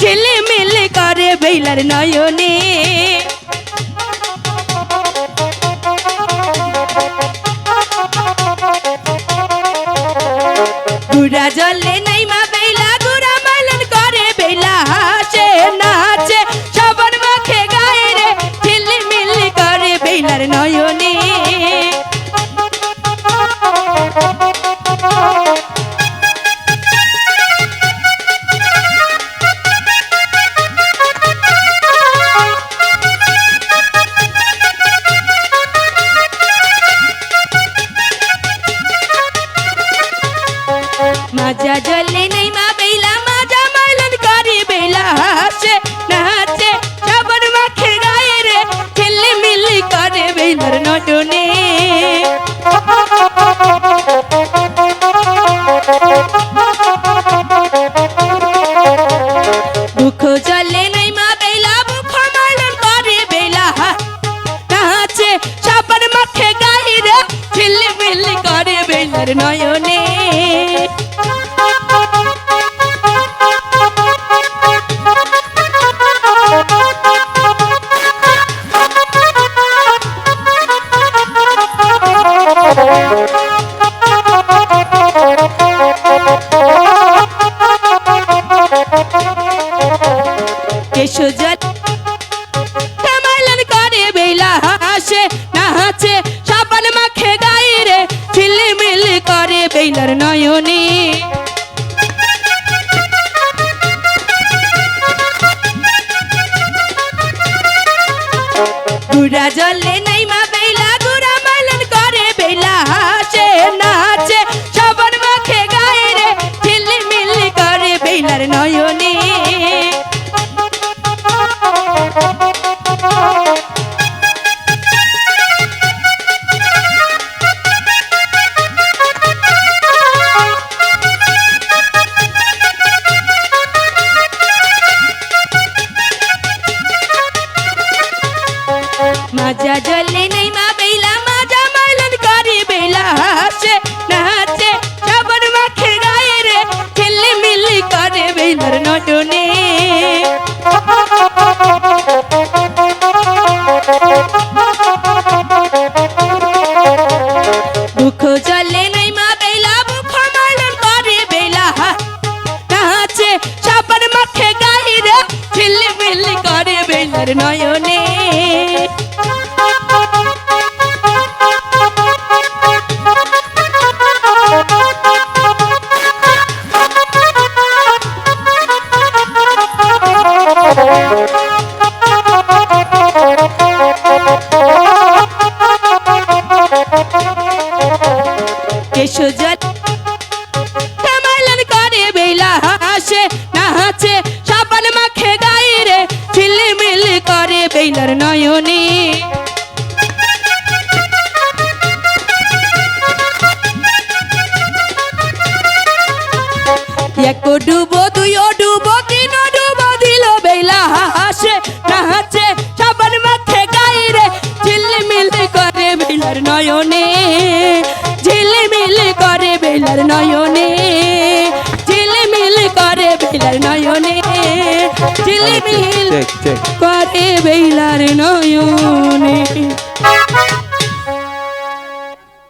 ঝিলিমিলি করে বেলার নয়নে। গুড়া জলে নাই মা বেলা গুড়া মালন করে বেলা হাসে, নাচে। সবার মুখে গায়ে রে ঝিলিমিলি করে বেলার নয়নে। বেলার নয়নে বুক জলে নাই মা বেলা বুক মালন করে বেলা। নাচে সবার মুখে গায়ে রে ঝিলিমিলি করে বেলার নয়নে। হাসে নাচে, সাবান মাখে গায়ে রে ঝিলিমিল করে বেলার নয়নে। গুড়া জলে নাই মা বেলা গুড়া মালন করে বেলা হাসে মাজা জলে নেই মা বেলা, মাজা মালন করে বেলা হাসে, নাচে। সবার মাখে গায়ে রে ছেলে মিলি করে বেলার নটনে। বুক জলে নেই মা বেলা বুক মালন করে বেলা নাচে সবার মাখে গায়ে রে ছেলে মিলি করে বেলার নয়নে। মালন করে সাবান মাখে গায়ে রে করে বেলার নয়নে। বেলার নয়নে ঝিলমিল করে বেলার নয়নে ঝিলমিল করে বেলার নয়নে।